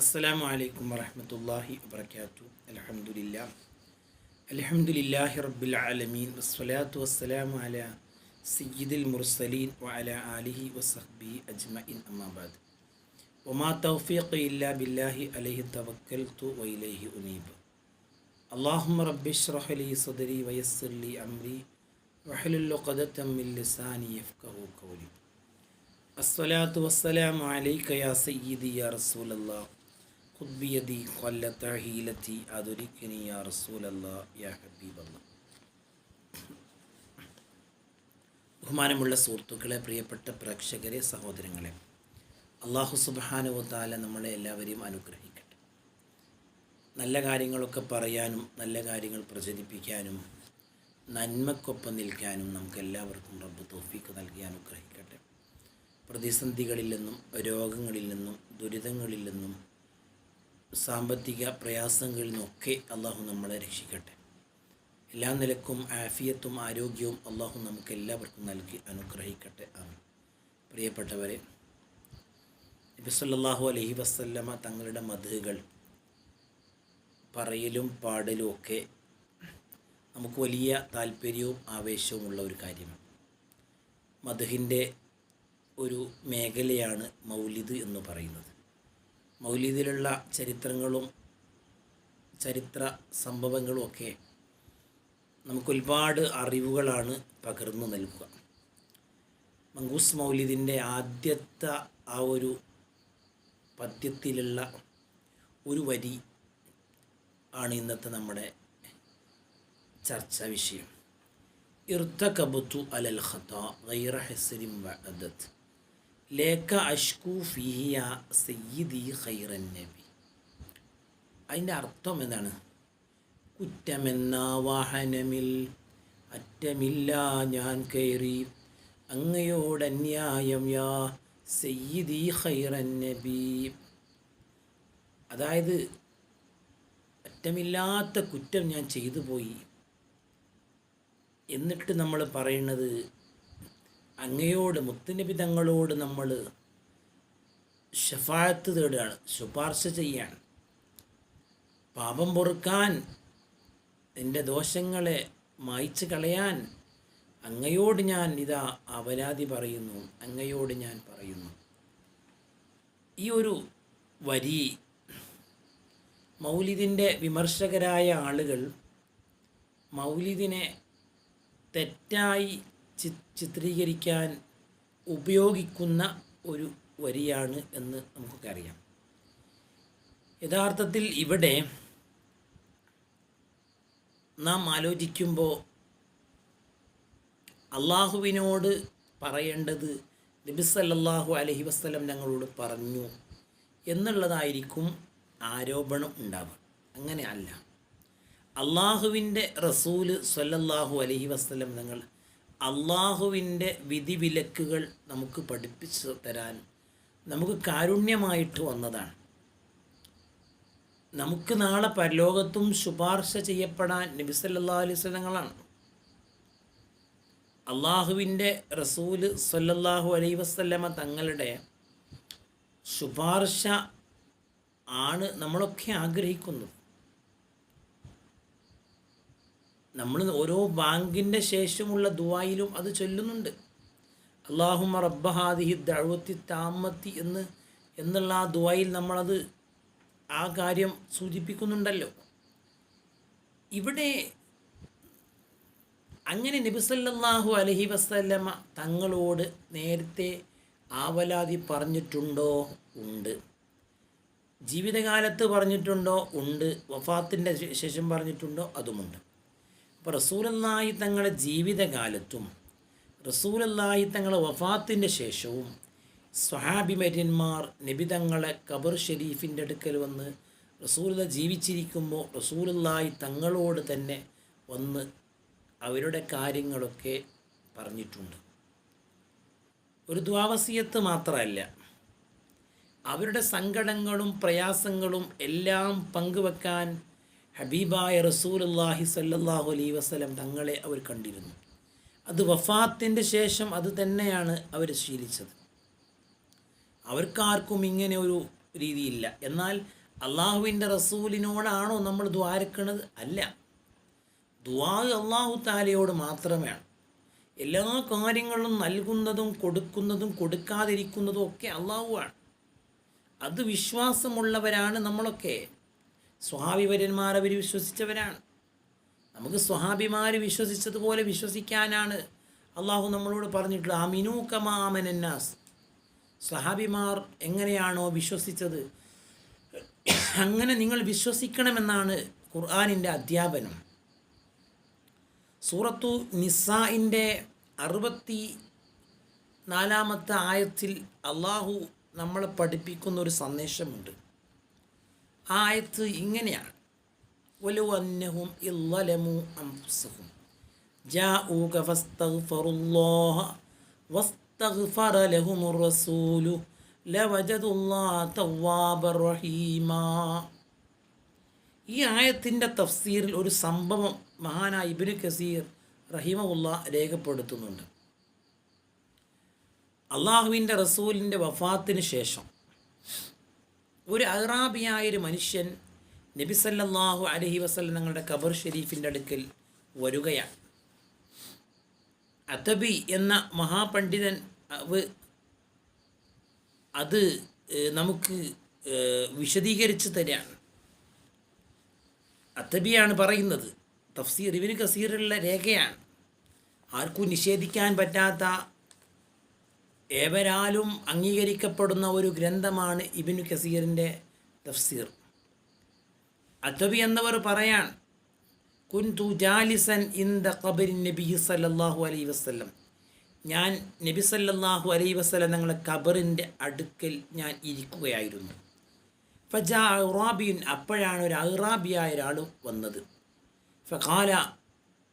അസ്സലാമു അലൈക്കും വറഹമത്തല്ലാഹി വബർക്കാത്തു അലഹമുല്ല അലഹമുല്ലാഹി റബ്ബിൽ ആലമീൻ. വസ്സലാത്തു വസ്സലാമു അല സയ്യിദുൽ മുർസലീൻ വഅല ആലിഹി വസഹ്ബി അജ്മഇൻ അമ്മാബാദ് ഒമാ തൗഫീഖ് ഇല്ലാ ബില്ലാഹി അലൈഹി തവക്കൽത്തു വൈലൈഹി ഉനീബ്. അള്ളാഹുമ റബ്ബിഷ്റഹലി സദരി വയസ്സലി അംരി വഹലുല്ലുഖദത്തമ്മിൽ ലിസാനി യഫ്ഖഹു കൗലി അസ്സലാത്തു വസ്സലാമു അലൈക യാ സയ്യിദി യാ റസൂലല്ലാഹ്. خذ بيدي قلت حيلتي أدركني يا رسول الله يا حبيب الله ബഹുമാനമുള്ള സുഹൃത്തുക്കളെ പ്രിയപ്പെട്ട പ്രേക്ഷകരെ സഹോദരങ്ങളെ അള്ളാഹു സുബാനുവത്താല നമ്മളെ എല്ലാവരെയും അനുഗ്രഹിക്കട്ടെ നല്ല കാര്യങ്ങളൊക്കെ പറയാനും നല്ല കാര്യങ്ങൾ പ്രചരിപ്പിക്കാനും നന്മക്കൊപ്പം നിൽക്കാനും നമുക്ക് എല്ലാവർക്കും റബ്ബ് തോഫീക്ക് നൽകി അനുഗ്രഹിക്കട്ടെ പ്രതിസന്ധികളിൽ നിന്നും രോഗങ്ങളിൽ നിന്നും ദുരിതങ്ങളിൽ നിന്നും സാമ്പത്തിക പ്രയാസങ്ങളിൽ നിന്നൊക്കെ അള്ളാഹു നമ്മളെ രക്ഷിക്കട്ടെ. എല്ലാ നിലക്കും ആഫിയത്തും ആരോഗ്യവും അള്ളാഹു നമുക്ക് എല്ലാവർക്കും നൽകി അനുഗ്രഹിക്കട്ടെ. ആണ് പ്രിയപ്പെട്ടവരെ നബി അലഹി അലൈഹി വസല്ലമ തങ്ങളുടെ മധുകൾ പറയലും പാടലും ഒക്കെ നമുക്ക് വലിയ താല്പര്യവും ആവേശവും ഉള്ള ഒരു കാര്യമാണ്. മധുഹിന്റെ ഒരു മേഖലയാണ് മൗലിദ് എന്ന് പറയുന്നത്. മൗലിദിലുള്ള ചരിത്രങ്ങളും ചരിത്ര സംഭവങ്ങളും ഒക്കെ നമുക്കൊരുപാട് അറിവുകളാണ് പകർന്നു നൽകുക. മങ്കൂസ് മൗലിദിന്റെ ആദ്യത്തെ ആ ഒരു പദ്യത്തിലുള്ള ഒരു വരി ആണ് ഇന്നത്തെ നമ്മുടെ ചർച്ചാ വിഷയം. ഇർത്തകബത്തു അലൽ ഖത്ത ഗൈറ ഹെസരിം വഅദത്ത് ലേക്ക അഷ്കു ഫിഹിയ സയ്യിദി ഖൈറൻ നബി. അതിന്റെ അർത്ഥം എന്താണ്? കുറ്റമെന്ന വാഹനമിൽ അറ്റമില്ല ഞാൻ കയറി അങ്ങയോട് അന്യായം യാ സയ്യിദി ഖൈറൻ നബി. അതായത് അറ്റമില്ലാത്ത കുറ്റം ഞാൻ ചെയ്തു പോയി. എന്നിട്ട് നമ്മൾ പറയുന്നത് അങ്ങയോട് മുത്തുനബി തങ്ങളോട് നമ്മൾ ഷഫായത്ത് തേടുകയാണ് ശുപാർശ ചെയ്യാണ്. പാപം പൊറുക്കാൻ എന്റെ ദോഷങ്ങളെ മായ്ച്ചു കളയാൻ അങ്ങയോട് ഞാൻ ഇതാ അപരാധി പറയുന്നു അങ്ങയോട് ഞാൻ പറയുന്നു. ഈ ഒരു വരി മൗലിദിന്റെ വിമർശകരായ ആളുകൾ മൗലിദിനെ തെറ്റായി ചിത്രീകരിക്കാൻ ഉപയോഗിക്കുന്ന ഒരു വരിയാണ് എന്ന് നമുക്കൊക്കെ അറിയാം. യഥാർത്ഥത്തിൽ ഇവിടെ നാം ആലോചിക്കുമ്പോൾ അള്ളാഹുവിനോട് പറയേണ്ടത് നബിസല്ലാഹു അലഹി വസ്ലം ഞങ്ങളോട് പറഞ്ഞു എന്നുള്ളതായിരിക്കും ആരോപണം ഉണ്ടാവുക. അങ്ങനെ അല്ല. അള്ളാഹുവിന്റെ റസൂൽ സല്ലല്ലാഹു അലഹി വസ്ലം തങ്ങൾ അള്ളാഹുവിന്റെ വിധിവിലക്കുകൾ നമുക്ക് പഠിപ്പിച്ചു തരാൻ നമുക്ക് കാരുണ്യമായിട്ട് വന്നതാണ്. നമുക്ക് നാളെ പരലോകത്തും ശുപാർശ ചെയ്യപ്പെടാൻ നബി സല്ലാ അലൈഹി സ്വലങ്ങളാണ് അള്ളാഹുവിന്റെ റസൂൽ സല്ലല്ലാഹു അലൈ വസ്ല്ലമ തങ്ങളുടെ ശുപാർശ ആണ് നമ്മളൊക്കെ ആഗ്രഹിക്കുന്നത്. നമ്മൾ ഓരോ ബാങ്കിന്റെ ശേഷമുള്ള ദുവായിലും അത് ചൊല്ലുന്നുണ്ട്. അള്ളാഹുമ റബ്ബഹാദിഹി ദഴുവത്തി താമത്തി എന്ന് എന്നുള്ള ആ ദുവായിൽ നമ്മളത് ആ കാര്യം സൂചിപ്പിക്കുന്നുണ്ടല്ലോ. ഇവിടെ അങ്ങനെ നബിസല്ലാഹു അലഹി വസ്ലമ തങ്ങളോട് നേരത്തെ ആവലാതി പറഞ്ഞിട്ടുണ്ടോ? ഉണ്ട്. ജീവിതകാലത്ത് പറഞ്ഞിട്ടുണ്ടോ? ഉണ്ട്. വഫാത്തിന്റെ ശേഷം പറഞ്ഞിട്ടുണ്ടോ? അതുമുണ്ട്. അപ്പോൾ റസൂലല്ലാഹി തങ്ങളുടെ ജീവിതകാലത്തും റസൂലല്ലാഹി തങ്ങളുടെ വഫാത്തിന്റെ ശേഷവും സ്വഹാബിമര്യന്മാർ നിബിതങ്ങളെ കബർ ഷെരീഫിന്റെ അടുക്കൽ വന്ന് റസൂലത ജീവിച്ചിരിക്കുമ്പോൾ റസൂലല്ലാഹി തങ്ങളോട് തന്നെ വന്ന് അവരുടെ കാര്യങ്ങളൊക്കെ പറഞ്ഞിട്ടുണ്ട്. ഒരു ദ്വാവസീയത്ത് മാത്രമല്ല അവരുടെ സങ്കടങ്ങളും പ്രയാസങ്ങളും എല്ലാം പങ്കുവെക്കാൻ ഹബീബായ റസൂലുല്ലാഹി സല്ലാഹു അലൈ വസ്ലം തങ്ങളെ അവർ കണ്ടിരുന്നു. അത് വഫാത്തിന്റെ ശേഷം അത് തന്നെയാണ് അവർ ശീലിച്ചത്. അവർക്കാർക്കും ഇങ്ങനെ ഒരു രീതിയില്ല. എന്നാൽ അള്ളാഹുവിന്റെ റസൂലിനോടാണോ നമ്മൾ ദ്വാരക്കണത് അല്ല. ദ്വാ അള്ളാഹു താലയോട് മാത്രമേ എല്ലാ കാര്യങ്ങളും നൽകുന്നതും കൊടുക്കുന്നതും കൊടുക്കാതിരിക്കുന്നതും ഒക്കെ അള്ളാഹുവാണ്. അത് വിശ്വാസമുള്ളവരാണ് നമ്മളൊക്കെ. സ്വഹാബിവര്യന്മാർ അവർ വിശ്വസിച്ചവരാണ്. നമുക്ക് സ്വഹാബിമാർ വിശ്വസിച്ചതുപോലെ വിശ്വസിക്കാനാണ് അള്ളാഹു നമ്മളോട് പറഞ്ഞിട്ടുള്ളത്. അമിനു കമാമനന്നാസ് സ്വഹാബിമാർ എങ്ങനെയാണോ വിശ്വസിച്ചത്? അങ്ങനെ നിങ്ങൾ വിശ്വസിക്കണമെന്നാണ് ഖുർആാനിന്റെ അധ്യാപനം. സൂറത്തു നിസ്സാഇന്റെ അറുപത്തി നാലാമത്തെ ആയത്തിൽ അള്ളാഹു നമ്മളെ പഠിപ്പിക്കുന്ന ഒരു സന്ദേശമുണ്ട്. ആയത്ത് ഇങ്ങനെയാണ് ഒലു അന്നഹും ഇല്ലലമു അംഫുസഹും جاءوك فاستغفروا الله واستغفر لهم الرسول لوجدوا الله توابا رحيما ഈ ആയത്തിൻ്റെ തഫ്സീറിൽ ഒരു സംഭവം മഹാനായ ഇബിന് കസീർ റഹിമുള്ള രേഖപ്പെടുത്തുന്നുണ്ട് അള്ളാഹുവിൻ്റെ റസൂലിൻ്റെ വഫാത്തിന് ശേഷം ഒരു അഹ്റാബിയായൊരു മനുഷ്യൻ നബിസല്ലാഹു അലഹി വസ്ലം തങ്ങളുടെ ഖബർ ഷെരീഫിന്റെ അടുക്കൽ വരികയാണ്. അതബി എന്ന മഹാപണ്ഡിതൻ അത് നമുക്ക് വിശദീകരിച്ച് തരാണ്. അത്തബിയാണ് പറയുന്നത്. തഫ്സീർ ഇവന് കസീറുള്ള രേഖയാണ്. ആർക്കും നിഷേധിക്കാൻ പറ്റാത്ത ഏവരാലും അംഗീകരിക്കപ്പെടുന്ന ഒരു ഗ്രന്ഥമാണ് ഇബിനു കസീറിന്റെ തഫ്സീർ. അത്തബി എന്നവർ പറയാൻ കുൻതു ജാലിസൻ ഇൻ ദ കബരി നബി സല്ലാഹു അലൈ വസ്ലം ഞാൻ നബി സല്ലാഹു അലൈ വസ്ലം ഞങ്ങളെ കബറിന്റെ അടുക്കൽ ഞാൻ ഇരിക്കുകയായിരുന്നു. ഫജാ അറാബിയുൻ അപ്പോഴാണ് ഒരു അഹ്റാബിയായ ഒരാൾ വന്നത്. ഫഖാല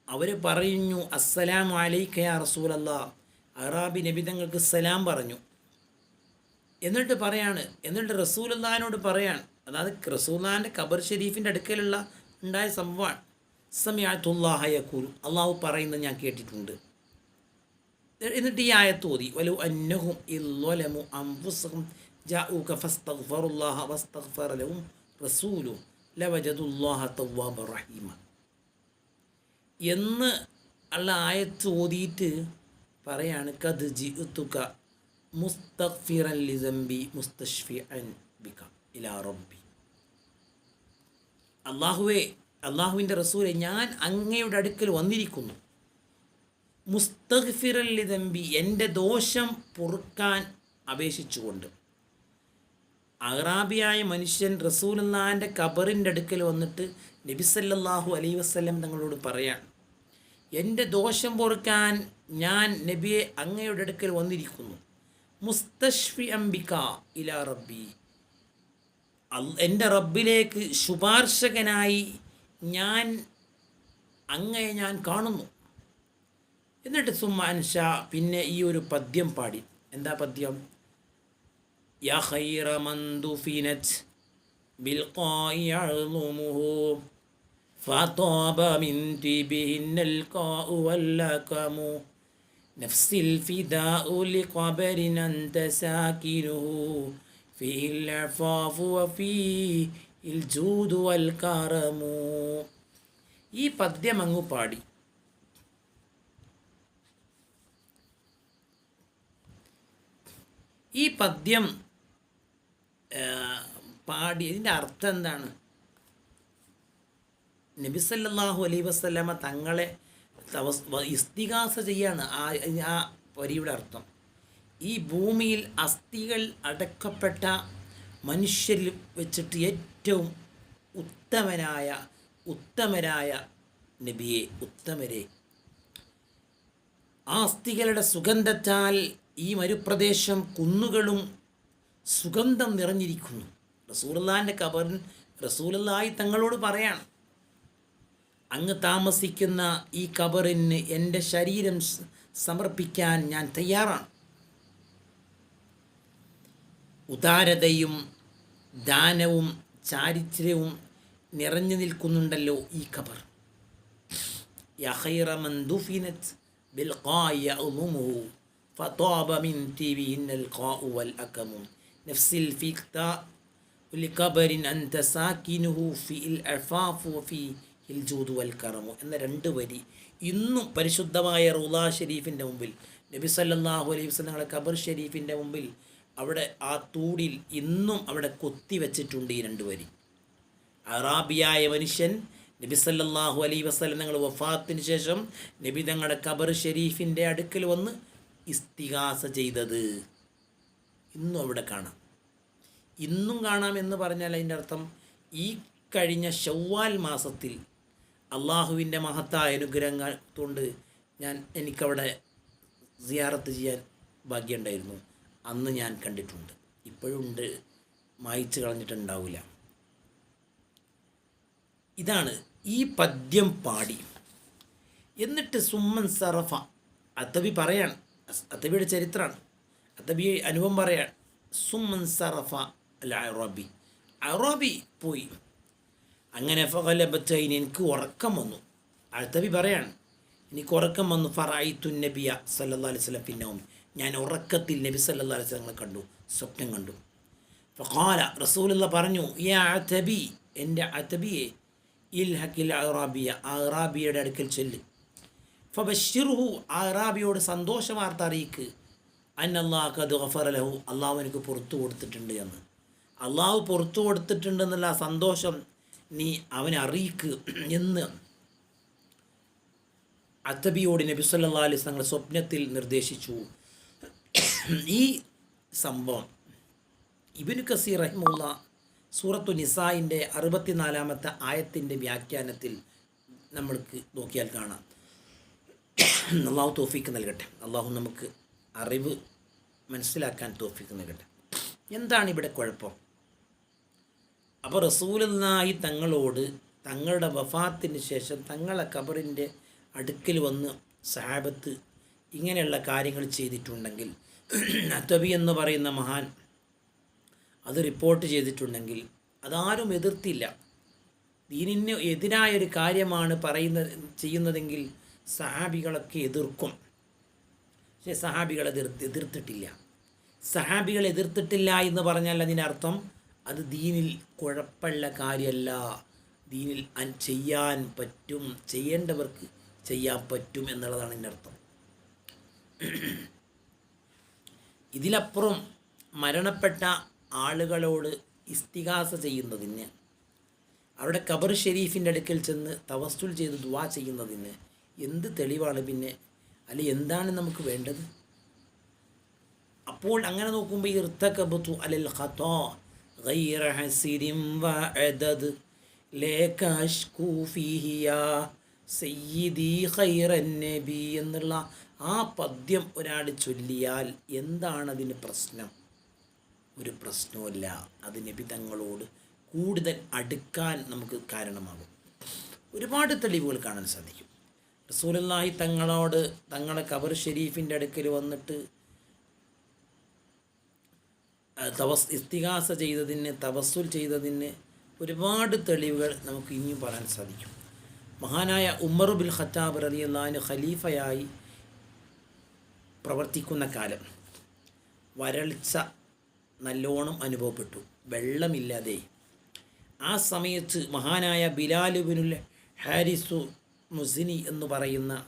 അവർ പറഞ്ഞു അസ്സലാം അലൈക്കയാ റസൂലല്ലാ. അറാബി നബിതങ്ങൾക്ക് സലാം പറഞ്ഞു. എന്നിട്ട് പറയാണ് എന്നിട്ട് റസൂലുല്ലാനോട് പറയാണ് അതായത് റസൂല്ലാന്റെ ഖബർ ഷെരീഫിന്റെ അടുക്കലുള്ള ഉണ്ടായ സംഭവമാണ്. സമയാത്തുല്ലാഹയക്കൂൽ അള്ളാഹു പറയുന്നത് ഞാൻ കേട്ടിട്ടുണ്ട്. എന്നിട്ട് ഈ ആയത്ത് ഓതി. വലു അന്നഹും റസൂലു ലവജദുല്ലാഹ റഹീമ എന്ന് ഉള്ള ആയത്ത് ഓതിയിട്ട് പറയാണ് കത് ജിത്തുക മുസ്തഗ്ഫിറൻ ലിസംബി മുസ്തഷ്ഫിഅൻ ബിക ഇലാ റബ്ബി. അള്ളാഹുവേ അള്ളാഹുവിന്റെ റസൂലെ ഞാൻ അങ്ങയുടെ അടുക്കൽ വന്നിരിക്കുന്നു. മുസ്തഗ്ഫിറല്ലി തമ്പി എന്റെ ദോഷം പൊറുക്കാൻ അപേക്ഷിച്ചുകൊണ്ട്. അഹ്റാബിയായ മനുഷ്യൻ റസൂലുല്ലാന്റെ ഖബറിന്റെ അടുക്കൽ വന്നിട്ട് നബിസല്ലാഹു അലൈ വസ്ലം തങ്ങളോട് പറയാൻ എന്റെ ദോഷം പൊറുക്കാൻ ഞാൻ നബിയെ അങ്ങയുടെ അടുക്കൽ വന്നിരിക്കുന്നു മുസ്തഷ്ഫി അംബിക ഇലാ റബ്ബി എൻ്റെ റബ്ബിലേക്ക് ശുപാർശകനായി ഞാൻ അങ്ങയെ ഞാൻ കാണുന്നു എന്നിട്ട് സുമാൻഷ പിന്നെ ഈ ഒരു പദ്യം പാടി എന്താ പദ്യം യാ ഖൈറ മന്ദുഫിനത് بالقاء يعظمه فطاب من طيبهن القاء واللكم نفس الفداء لقبر أنت ساكنه فيه العفاف وفيه الجود والكرم ഈ പദ്യം അങ്ങ് പാടി ഈ പദ്യം പാടി ഇതിൻ്റെ അർത്ഥം എന്താണ് നബിസല്ലാഹു അലൈ വസ്ലമ തങ്ങളെ ഇസ്തികാസ ചെയ്യാണ് ആ ആ വരിയുടെ അർത്ഥം. ഈ ഭൂമിയിൽ അസ്ഥികൾ അടക്കപ്പെട്ട മനുഷ്യരിൽ വെച്ചിട്ട് ഏറ്റവും ഉത്തമനായ ഉത്തമരായ നബിയെ ഉത്തമരെ. ആ അസ്ഥികളുടെ സുഗന്ധത്താൽ ഈ മരുപ്രദേശം കുന്നുകളും സുഗന്ധം നിറഞ്ഞിരിക്കുന്നു. റസൂലല്ലാന്റെ കബറിൻ റസൂലല്ലായി തങ്ങളോട് പറയാണ് അങ്ങ് താമസിക്കുന്ന ഈ കബറിന് എൻ്റെ ശരീരം സമർപ്പിക്കാൻ ഞാൻ തയ്യാറാണ് ഉദാരതയും ദാനവും ചാരിത്രവും നിറഞ്ഞു നിൽക്കുന്നുണ്ടല്ലോ ഈ ഖബർ യഹൈറ മന്ദുഫിനത് بالقاء يأممه فطاب من تيبهن القاء ഇൽ വൽ കറമു എന്ന രണ്ട് വരി ഇന്നും പരിശുദ്ധമായ റൂലാ ഷെരീഫിന്റെ മുമ്പിൽ നബി സല്ലാഹു അലൈഹി വസ്ലങ്ങളെ ഖബർ ഷെരീഫിന്റെ മുമ്പിൽ അവിടെ ആ തൂടിൽ ഇന്നും അവിടെ കൊത്തി വെച്ചിട്ടുണ്ട് ഈ രണ്ട് വരി. അറാബിയായ മനുഷ്യൻ നബി സല്ലാഹു അലൈഹി വസ്ലം വഫാത്തിന് ശേഷം നബി തങ്ങളുടെ ഖബർ ഷെരീഫിന്റെ അടുക്കൽ വന്ന് ഇസ്തിഹാസ ചെയ്തത്. ഇന്നും അവിടെ കാണാം. ഇന്നും കാണാം എന്ന് പറഞ്ഞാൽ അതിന്റെ അർത്ഥം ഈ കഴിഞ്ഞ ഷവ്വാൽ മാസത്തിൽ അള്ളാഹുവിന്റെ മഹത്തായ അനുഗ്രഹങ്ങൾ കൊണ്ട് ഞാൻ എനിക്കവിടെ സിയാറത്ത് ചെയ്യാൻ ഭാഗ്യമുണ്ടായിരുന്നു. അന്ന് ഞാൻ കണ്ടിട്ടുണ്ട്. ഇപ്പോഴും ഉണ്ട്. മായിച്ച് കളഞ്ഞിട്ടുണ്ടാവില്ല. ഇതാണ് ഈ പദ്യം പാടി. എന്നിട്ട് സുമ്മൻ സറഫ അത്തബി പറയാണ്. അത്തബിയുടെ ചരിത്രമാണ്. അത്തബി അനുഭവം പറയാണ് സുമ്മൻ സറഫ അല്ല അറബി. അറബി പോയി. അങ്ങനെ ഫലബത്തൈന് എനിക്ക് ഉറക്കം വന്നു. അത്തബി പറയാണ് എനിക്ക് ഉറക്കം വന്നു. ഫറായിത്തു നബിയ സല്ലാ അലൈഹി സ്വലം പിന്നെ ഞാൻ ഉറക്കത്തിൽ നബി സല്ലാ അലൈഹി സ്വലങ്ങളെ കണ്ടു സ്വപ്നം കണ്ടു. ഫഖാല റസൂലുള്ള പറഞ്ഞു ഈ അതബി എന്റെ അതബിയെ ഇൽ ഹക്കിൽ അറാബിയ അറാബിയുടെ അടുക്കൽ ചെല്ല്. ഫബഷിറുഹു അറാബിയോട് സന്തോഷ വാർത്ത അറിയിക്ക്. അന്നല്ലാഹ് ഗഫറലഹു അള്ളാഹു എനിക്ക് പുറത്തു കൊടുത്തിട്ടുണ്ട് എന്ന്. അള്ളാഹു പുറത്തു കൊടുത്തിട്ടുണ്ടെന്നുള്ള സന്തോഷം നീ അവനെ അറിയിക്ക് എന്ന് അത്തബിയോട് നബി സല്ലാ അലൈഹി തങ്ങൾ സ്വപ്നത്തിൽ നിർദ്ദേശിച്ചു. ഈ സംഭവം ഇബിനു കസീർ റഹിമുള്ള സൂറത്തു നിസായിന്റെ അറുപത്തിനാലാമത്തെ ആയത്തിന്റെ വ്യാഖ്യാനത്തിൽ നമ്മൾക്ക് നോക്കിയാൽ കാണാം. അള്ളാഹു തോഫിക്ക് നൽകട്ടെ. അള്ളാഹു നമുക്ക് അറിവ് മനസ്സിലാക്കാൻ തോഫിക്ക് നൽകട്ടെ. എന്താണ് ഇവിടെ കുഴപ്പം? അപ്പോൾ റസൂലല്ലാഹി തങ്ങളോട് തങ്ങളുടെ വഫാത്തിന് ശേഷം തങ്ങളെ കബറിന്റെ അടുക്കൽ വന്ന് സാബത്ത് ഇങ്ങനെയുള്ള കാര്യങ്ങൾ ചെയ്തിട്ടുണ്ടെങ്കിൽ അത്തബി എന്ന് പറയുന്ന മഹാൻ അത് റിപ്പോർട്ട് ചെയ്തിട്ടുണ്ടെങ്കിൽ അതാരും എതിർത്തില്ല. ദീനിന് എതിരായൊരു കാര്യമാണ് പറയുന്ന ചെയ്യുന്നതെങ്കിൽ സഹാബികളൊക്കെ എതിർക്കും. പക്ഷേ സഹാബികൾ എതിർത്ത് എതിർത്തിട്ടില്ല. സഹാബികൾ എതിർത്തിട്ടില്ല എന്ന് പറഞ്ഞാൽ അതിനർത്ഥം അത് ദീനിൽ കുഴപ്പമുള്ള കാര്യമല്ല. ദീനിൽ ചെയ്യാൻ പറ്റും ചെയ്യേണ്ടവർക്ക് ചെയ്യാൻ പറ്റും എന്നുള്ളതാണ് എന്റെ അർത്ഥം. ഇതിലപ്പുറം മരണപ്പെട്ട ആളുകളോട് ഇസ്തിഹാസ ചെയ്യുന്നതിന് അവിടെ ഖബർ ഷെരീഫിന്റെ അടുക്കൽ ചെന്ന് തവസ്തുൽ ചെയ്ത് ദുവാ ചെയ്യുന്നതിന് എന്ത് തെളിവാണ് പിന്നെ? അല്ലെ എന്താണ് നമുക്ക് വേണ്ടത്? അപ്പോൾ അങ്ങനെ നോക്കുമ്പോൾ ഈ ഇർത്തക്കബത്തു അലൽ ഖത്തോ غير حسير وعدد لك أشكو فيه يا സയ്യിദി ഖൈറൻ നബി എന്നുള്ള ആ പദ്യം ഒരാൾ ചൊല്ലിയാൽ എന്താണ് അതിന് പ്രശ്നം ഒരു പ്രശ്നവുമില്ല അത് നബി തങ്ങളോട് കൂടുതൽ അടുക്കാൻ നമുക്ക് കാരണമാകും ഒരുപാട് തെളിവുകൾ കാണാൻ സാധിക്കും റസൂലല്ലാഹി തങ്ങളോട് തങ്ങളെ ഖബർ ഷെരീഫിൻ്റെ അടുക്കൽ വന്നിട്ട് തവസ് ഇസ്തിഹാസ ചെയ്തതിന് തവസ്സുൽ ചെയ്തതിന് ഒരുപാട് തെളിവുകൾ നമുക്ക് ഇനിയും പറയാൻ സാധിക്കും. മഹാനായ ഉമ്മർ ബിൽ ഖത്താബ് റലിയല്ലാന് ഖലീഫയായി പ്രവർത്തിക്കുന്ന കാലം വരൾച്ച നല്ലോണം അനുഭവപ്പെട്ടു. വെള്ളമില്ലാതെ. ആ സമയത്ത് മഹാനായ ബിലാലുബിനുൽ ഹാരിസു മുസിനി എന്ന് പറയുന്ന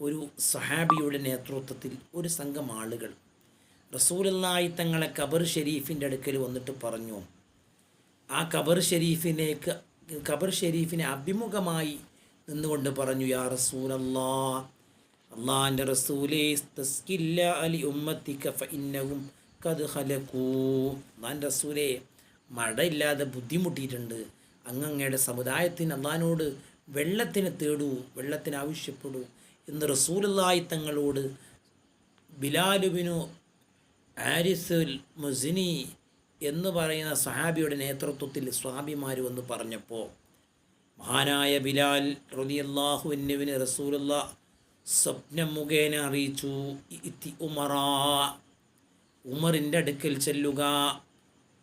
ഒരു സഹാബിയുടെ നേതൃത്വത്തിൽ ഒരു സംഘം ആളുകൾ റസൂലല്ലായി തങ്ങളെ ഖബർ ഷെരീഫിന്റെ അടുക്കൽ വന്നിട്ട് പറഞ്ഞു. ആ ഖബർ ഷെരീഫിലേക്ക് ഖബർ ഷെരീഫിനെ അഭിമുഖമായി നിന്നുകൊണ്ട് പറഞ്ഞു യാ റസൂലല്ലാ അള്ളാഹിന്റെ റസൂലേ തസ്കില്ല അലി ഉമ്മത്തിക്ക ഫഇന്നഹും കത് ഹലക്കൂ അള്ളാഹിന്റെ റസൂലേ മഴയില്ലാതെ ബുദ്ധിമുട്ടിയിട്ടുണ്ട്. അങ്ങങ്ങയുടെ സമുദായത്തിന് അള്ളഹാനോട് വെള്ളത്തിന് തേടൂ വെള്ളത്തിന് ആവശ്യപ്പെടൂ എന്ന് റസൂലല്ലായി തങ്ങളോട് ബിലാലുബിനു ആരിസുൽ മുസിനി എന്ന് പറയുന്ന സഹാബിയുടെ നേതൃത്വത്തിൽ സ്വാമിമാർ വന്ന് പറഞ്ഞപ്പോൾ മഹാനായ ബിലാൽ റലിയല്ലാഹുവിനുവിന് റസൂലുള്ള സ്വപ്നം മുഖേന അറിയിച്ചു. ഇത്തി ഉമറ ഉമറിന്റെ അടുക്കൽ ചെല്ലുക.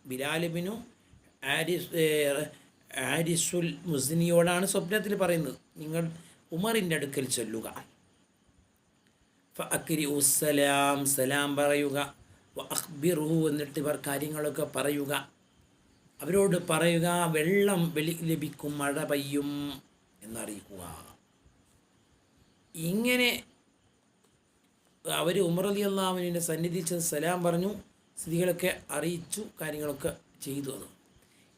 ബിലാലിബിനു ആരിസ് ആരിസുൽ മുസ്നിയോടാണ് സ്വപ്നത്തിൽ പറയുന്നത്. നിങ്ങൾ ഉമറിന്റെ അടുക്കൽ ചെല്ലുക. അക്കിരി ഉസ്സലാം സലാം പറയുക. അഖ്ബിറു എന്നിട്ട് ഇവർ കാര്യങ്ങളൊക്കെ പറയുക. അവരോട് പറയുക വെള്ളം വെളി ലഭിക്കും മഴ പെയ്യും എന്നറിയിക്കുക. ഇങ്ങനെ അവർ ഉമർ അലി അള്ളാഹുവിന്റെ സന്നിധിയിൽ ചെന്ന് സലാം പറഞ്ഞു സ്ഥിതികളൊക്കെ അറിയിച്ചു കാര്യങ്ങളൊക്കെ ചെയ്തു അത്.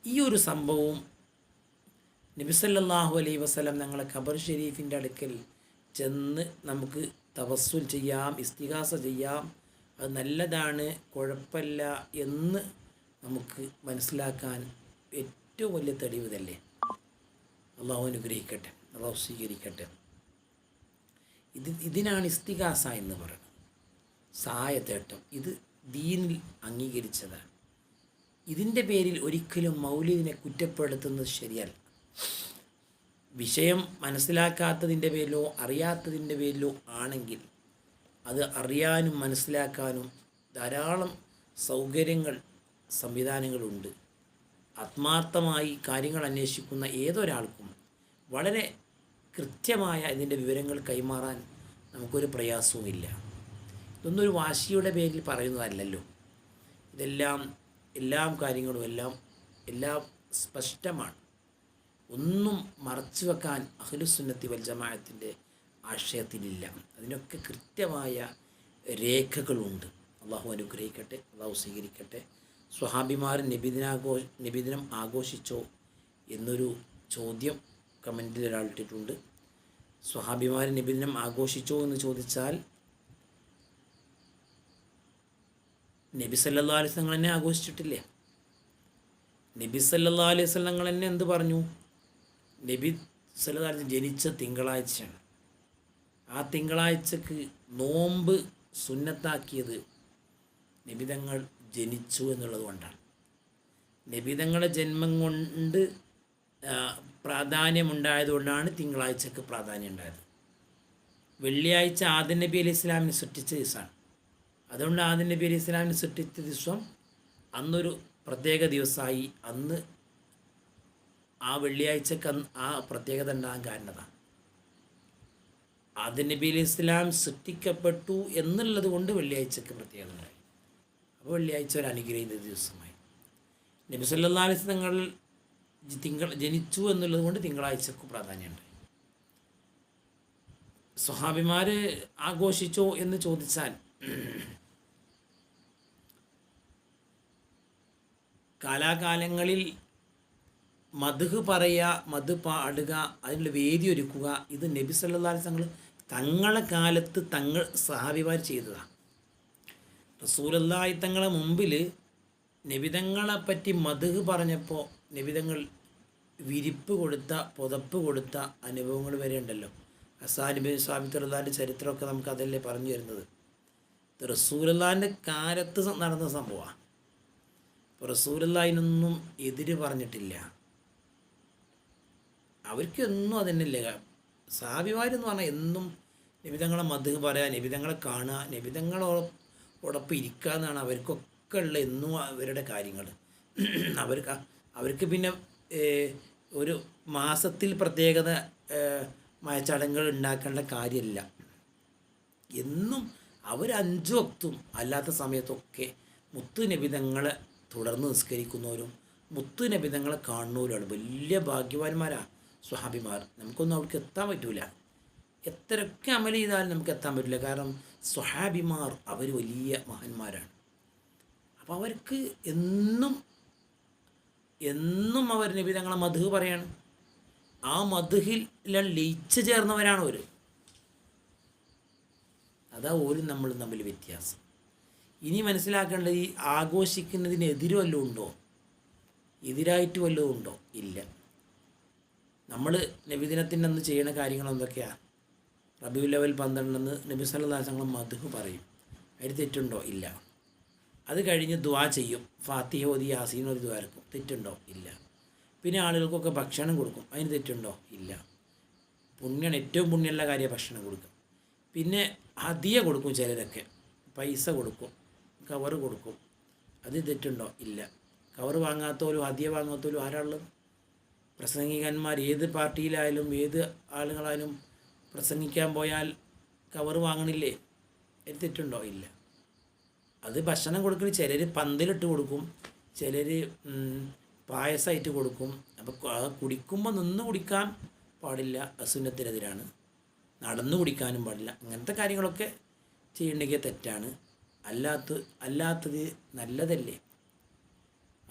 ഈ ഒരു സംഭവവും നബിസല്ലാഹു അലൈ വസ്ലം ഞങ്ങളെ ഖബർ ഷെരീഫിന്റെ അടുക്കൽ ചെന്ന് നമുക്ക് തവസ്സുൽ ചെയ്യാം ഇസ്തിഹാസ ചെയ്യാം അത് നല്ലതാണ് കുഴപ്പമില്ല എന്ന് നമുക്ക് മനസ്സിലാക്കാൻ ഏറ്റവും വലിയ തെളിവ് തന്നെ അള്ളാഹു അനുഗ്രഹിക്കട്ടെ അള്ളാഹു സ്വീകരിക്കട്ടെ. ഇത് ഇതിനാണ് ഇസ്തികാസ എന്ന് പറയുന്നത്. സഹായത്തേട്ടം ഇത് ദീനിൽ അംഗീകരിച്ചതാണ്. ഇതിന്റെ പേരിൽ ഒരിക്കലും മൗലിദിനെ കുറ്റപ്പെടുത്തുന്നത് ശരിയല്ല. വിഷയം മനസ്സിലാക്കാത്തതിന്റെ പേരിലോ അറിയാത്തതിന്റെ പേരിലോ ആണെങ്കിൽ അത് അറിയാനും മനസ്സിലാക്കാനും ധാരാളം സൗകര്യങ്ങൾ സംവിധാനങ്ങളുണ്ട്. ആത്മാർത്ഥമായി കാര്യങ്ങൾ അന്വേഷിക്കുന്ന ഏതൊരാൾക്കും വളരെ കൃത്യമായ ഇതിന്റെ വിവരങ്ങൾ കൈമാറാൻ നമുക്കൊരു പ്രയാസവുമില്ല. ഇതൊന്നും ഒരു വാശിയുടെ പേരിൽ പറയുന്നതല്ലല്ലോ. ഇതെല്ലാം എല്ലാം കാര്യങ്ങളും എല്ലാം എല്ലാം സ്പഷ്ടമാണ്. ഒന്നും മറച്ചു വെക്കാൻ അഖിലുസുന്നത്തി വൽ ജമാഅത്തിന്റെ ആശയത്തിലില്ല. അതിനൊക്കെ കൃത്യമായ രേഖകളുണ്ട്. അള്ളാഹു അനുഗ്രഹിക്കട്ടെ അള്ളാഹു സ്വീകരിക്കട്ടെ. സ്വഹാബിമാർ നബിദിനാഘോ നബിദിനം ആഘോഷിച്ചോ എന്നൊരു ചോദ്യം കമന്റിൽ ഒരാൾ ഇട്ടിട്ടുണ്ട് സ്വഹാബിമാർ നബിദിനം ആഘോഷിച്ചോ എന്ന് ചോദിച്ചാൽ നബി സല്ലാ അലൈഹി സ്വലങ്ങൾ തന്നെ ആഘോഷിച്ചിട്ടില്ലേ. നബി സല്ലാ അലൈഹി സ്വലങ്ങൾ തന്നെ എന്ത് പറഞ്ഞു? നബി സല്ലാ ജനിച്ച തിങ്കളാഴ്ചയാണ്. ആ തിങ്കളാഴ്ചക്ക് നോമ്പ് സുന്നത്താക്കിയത് നിബിതങ്ങൾ ജനിച്ചു എന്നുള്ളത് കൊണ്ടാണ്. നിബിതങ്ങളുടെ ജന്മം കൊണ്ട് പ്രാധാന്യമുണ്ടായതുകൊണ്ടാണ് തിങ്കളാഴ്ചക്ക് പ്രാധാന്യം ഉണ്ടായത്. വെള്ളിയാഴ്ച ആദിൻ നബി അലി ഇസ്ലാമിനെ സൃഷ്ടിച്ച ദിവസമാണ്. അതുകൊണ്ട് ആദിൻ നബി അലി ഇസ്ലാമിനെ സൃഷ്ടിച്ച ദിവസം അന്നൊരു പ്രത്യേക ദിവസമായി അന്ന് ആ വെള്ളിയാഴ്ചക്ക് ആ പ്രത്യേകത ഉണ്ടാകാൻ കാരണതാണ്. ആദ്യ നബി അലി ഇസ്ലാം സൃഷ്ടിക്കപ്പെട്ടു എന്നുള്ളത് കൊണ്ട് വെള്ളിയാഴ്ചക്ക് പ്രത്യേകത ഉണ്ടായി അപ്പോൾ വെള്ളിയാഴ്ച ഒരു അനുഗ്രഹീത ദിവസമായി. നബി സല്ലാ അലിസ് തങ്ങൾ തിങ്കൾ ജനിച്ചു എന്നുള്ളത് കൊണ്ട് തിങ്കളാഴ്ചക്ക് പ്രാധാന്യമുണ്ട് സ്വഹാബിമാർ ആഘോഷിച്ചോ എന്ന് ചോദിച്ചാൽ കാലാകാലങ്ങളിൽ മധുഹ് പറയുക മധു പാടുക അതിനുള്ള വേദി ഒരുക്കുക ഇത് നബി സല്ലാ തങ്ങൾ തങ്ങളെ കാലത്ത് തങ്ങൾ സഹാബിമാർ ചെയ്തതാണ്. റസൂലല്ലായി തങ്ങളെ മുമ്പിൽ നിബിതങ്ങളെ പറ്റി മധുഹ് പറഞ്ഞപ്പോൾ നിബിതങ്ങൾ വിരിപ്പ് കൊടുത്ത പുതപ്പ് കൊടുത്ത അനുഭവങ്ങൾ വരെ ഉണ്ടല്ലോ. അസാനിബിൻ സ്വാമിത്തുള്ളാന്റെ ചരിത്രമൊക്കെ നമുക്ക് അതല്ലേ പറഞ്ഞു തരുന്നത്. റസൂലല്ലാന്റെ കാലത്ത് നടന്ന സംഭവമാണ്. ഇപ്പോൾ റസൂലല്ലായിനൊന്നും എതിര് പറഞ്ഞിട്ടില്ല. അവർക്കൊന്നും അതന്നെ ഇല്ല സാബിമാരെന്ന് പറഞ്ഞാൽ എന്നും നിബിതങ്ങളെ മധു പറയുക നിബിതങ്ങളെ കാണുക നിബിതങ്ങളോടൊപ്പം ഇരിക്കുക എന്നാണ് അവർക്കൊക്കെ ഉള്ള എന്നും അവരുടെ കാര്യങ്ങൾ അവർക്ക് അവർക്ക് പിന്നെ ഒരു മാസത്തിൽ പ്രത്യേകത ചടങ്ങുകൾ ഉണ്ടാക്കേണ്ട കാര്യമില്ല എന്നും അവർ അഞ്ചു വക്തും അല്ലാത്ത സമയത്തൊക്കെ മുത്തു നബിതങ്ങളെ തുടർന്ന് നിസ്കരിക്കുന്നവരും മുത്തു നബിതങ്ങളെ കാണുന്നവരുമാണ്. വലിയ ഭാഗ്യവാന്മാരാണ് സ്വഹാബിമാർ. നമുക്കൊന്നും അവർക്ക് എത്താൻ പറ്റൂല. എത്രയൊക്കെ അമൽ ചെയ്താലും നമുക്ക് എത്താൻ പറ്റില്ല. കാരണം സ്വഹാബിമാർ അവർ വലിയ മഹന്മാരാണ്. അപ്പോൾ അവർക്ക് എന്നും എന്നും അവർ നബി തങ്ങളെ മധു പറയാണ്. ആ മധുഹിൽ ലയിച്ചു ചേർന്നവരാണ് ഒരു അതാ ഒരു നമ്മൾ തമ്മിൽ വ്യത്യാസം. ഇനി മനസ്സിലാക്കേണ്ടത് ഈ ആഘോഷിക്കുന്നതിനെതിര് വല്ലതും ഉണ്ടോ? എതിരായിട്ട് വല്ലതും ഉണ്ടോ? ഇല്ല. നമ്മൾ നബിദിനത്തിന്റെ അന്ന് ചെയ്യുന്ന കാര്യങ്ങൾ എന്തൊക്കെയാണ് റബിയു ലെവൽ പന്ത്രണ്ടെന്ന് നബി സല്ലാസങ്ങൾ മധു പറയും. അതിൽ തെറ്റുണ്ടോ? ഇല്ല. അത് കഴിഞ്ഞ് ദ്വാ ചെയ്യും. ഫാത്തിഹ ഓതി യാസീൻ ഒരു ദ്വാരക്കും തെറ്റുണ്ടോ? ഇല്ല. പിന്നെ ആളുകൾക്കൊക്കെ ഭക്ഷണം കൊടുക്കും. അതിന് തെറ്റുണ്ടോ? ഇല്ല. പുണ്യാണ് ഏറ്റവും പുണ്യമുള്ള കാര്യം ഭക്ഷണം കൊടുക്കും പിന്നെ ഹദിയ കൊടുക്കും ചിലരൊക്കെ. പൈസ കൊടുക്കും. കവർ കൊടുക്കും. അത് തെറ്റുണ്ടോ? ഇല്ല. കവർ വാങ്ങാത്തവരും ഹദിയ വാങ്ങാത്തവരും ആരാളും പ്രസംഗികന്മാർ ഏത് പാർട്ടിയിലായാലും ഏത് ആളുകളായാലും പ്രസംഗിക്കാൻ പോയാൽ കവർ വാങ്ങണില്ലേ? തെറ്റുണ്ടോ? ഇല്ല. അത് ഭക്ഷണം കൊടുക്കുന്ന ചിലർ പന്തലിട്ട് കൊടുക്കും ചിലർ പായസമായിട്ട് കൊടുക്കും. അപ്പോൾ അത് കുടിക്കുമ്പോൾ നിന്ന് കുടിക്കാൻ പാടില്ല അസുന്നത്തിനെതിരാണ്. നടന്നു കുടിക്കാനും പാടില്ല. അങ്ങനത്തെ കാര്യങ്ങളൊക്കെ ചെയ്യണമെങ്കിൽ തെറ്റാണ്. അല്ലാത്ത അല്ലാത്തത് നല്ലതല്ലേ?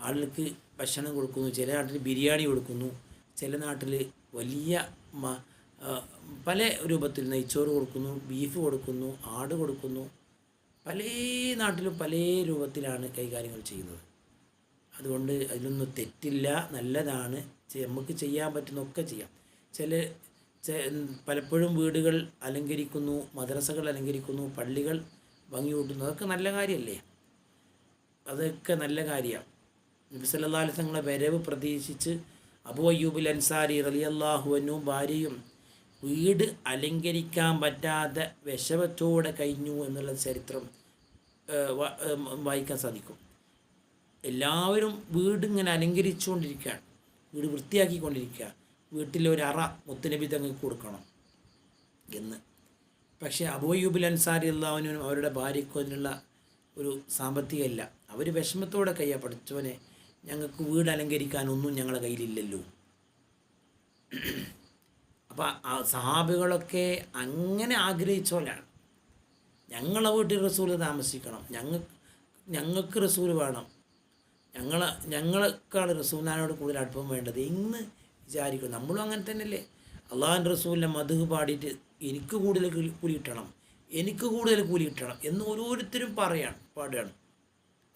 ആളുകൾക്ക് ഭക്ഷണം കൊടുക്കുന്നു ചില നാട്ടിൽ ബിരിയാണി കൊടുക്കുന്നു ചില നാട്ടിൽ വലിയ പല രൂപത്തിൽ നെയ്ച്ചോറ് കൊടുക്കുന്നു ബീഫ് കൊടുക്കുന്നു ആട് കൊടുക്കുന്നു. പല നാട്ടിലും പല രൂപത്തിലാണ് കൈകാര്യങ്ങൾ ചെയ്യുന്നത്. അതുകൊണ്ട് അതിലൊന്നും തെറ്റില്ല നല്ലതാണ്. നമുക്ക് ചെയ്യാൻ പറ്റുന്നൊക്കെ ചെയ്യാം. ചില പലപ്പോഴും വീടുകൾ അലങ്കരിക്കുന്നു മദ്രസകൾ അലങ്കരിക്കുന്നു പള്ളികൾ ഭംഗി കൂട്ടുന്നു. അതൊക്കെ നല്ല കാര്യമല്ലേ അതൊക്കെ നല്ല കാര്യമാണ് നബി സല്ലല്ലാഹു അലൈഹി തങ്ങളെ വരവ് പ്രതീക്ഷിച്ച് അബു അയ്യൂബിൽ അൻസാരി റളിയല്ലാഹുവിനും ഭാര്യയും വീട് അലങ്കരിക്കാൻ പറ്റാതെ വിഷമത്തോടെ കഴിഞ്ഞു എന്നുള്ള ചരിത്രം വായിക്കാൻ സാധിക്കും. എല്ലാവരും വീട് ഇങ്ങനെ അലങ്കരിച്ചുകൊണ്ടിരിക്കുകയാണ്. വീട് വൃത്തിയാക്കിക്കൊണ്ടിരിക്കുക. വീട്ടിലൊരു അറ മുത്തുനബി തങ്ങൾക്ക് കൊടുക്കണം എന്ന്. പക്ഷേ അബോയൂബുൽ അൻസാരി അള്ളാഹുവിനും അവരുടെ ഭാര്യയ്ക്കും അതിനുള്ള ഒരു സാമ്പത്തികമില്ല. അവർ വിഷമത്തോടെ കയ്യാ പഠിച്ചവനെ ഞങ്ങൾക്ക് വീട് അലങ്കരിക്കാനൊന്നും ഞങ്ങളുടെ കയ്യിലില്ലല്ലോ. അപ്പോൾ ആ സഹാബികളൊക്കെ അങ്ങനെ ആഗ്രഹിച്ചോലാണ് ഞങ്ങളെ വീട്ടിൽ റസൂൽ താമസിക്കണം. ഞങ്ങൾ ഞങ്ങൾക്ക് റസൂൽ വേണം. ഞങ്ങൾ ഞങ്ങൾക്കാണ് റസൂലിനോട് കൂടുതൽ അടുപ്പം വേണ്ടത് ഇന്ന് വിചാരിക്കും. നമ്മളും അങ്ങനെ തന്നെയല്ലേ? അള്ളാഹുൻ റസൂലിനെ മധു പാടിയിട്ട് എനിക്ക് കൂടുതൽ കൂലി കിട്ടണം. എനിക്ക് കൂടുതൽ കൂലി കിട്ടണം എന്ന് ഓരോരുത്തരും പറയാണ് പാടുകയാണ്.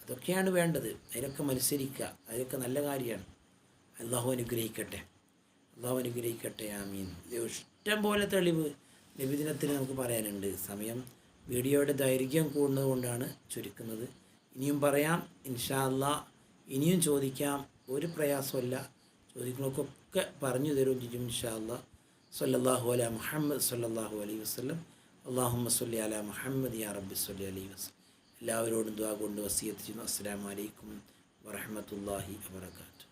അതൊക്കെയാണ് വേണ്ടത്. അതിലൊക്കെ മത്സരിക്കുക. അതിലൊക്കെ നല്ല കാര്യമാണ്. അള്ളാഹു അനുഗ്രഹിക്കട്ടെ. അള്ളാഹു അനുഗ്രഹിക്കട്ടെ ആമീൻ. ഇഷ്ടം പോലെ തെളിവ് നബിദിനത്തിന് നമുക്ക് പറയാനുണ്ട്. സമയം വീഡിയോയുടെ ദൈർഘ്യം കൂടുന്നത് കൊണ്ടാണ് ചുരുക്കുന്നത്. ഇനിയും പറയാം. ഇൻഷാല്ല ഇനിയും ചോദിക്കാം. ഒരു പ്രയാസമല്ല ചോദിക്കുന്നൊക്കെ പറഞ്ഞു തരും ചെയ്യും ഇൻഷാല്ല സല്ലാഹു അല മുഹമ്മദ് സല്ലാഹു അലൈഹി വസ്ലം അള്ളാഹുമ്മ സല്ലി അല മുഹമ്മദ് യാ റബ്ബി സല്ലി അലൈഹി വസ്ലം എല്ലാവരോടും ദ്വാ കൊണ്ട് വസിയത്ത് ചെയ്യുന്നു. അസ്സലാമു അലൈക്കും വറഹ്മത്തുള്ളാഹി വബറകാതുഹു.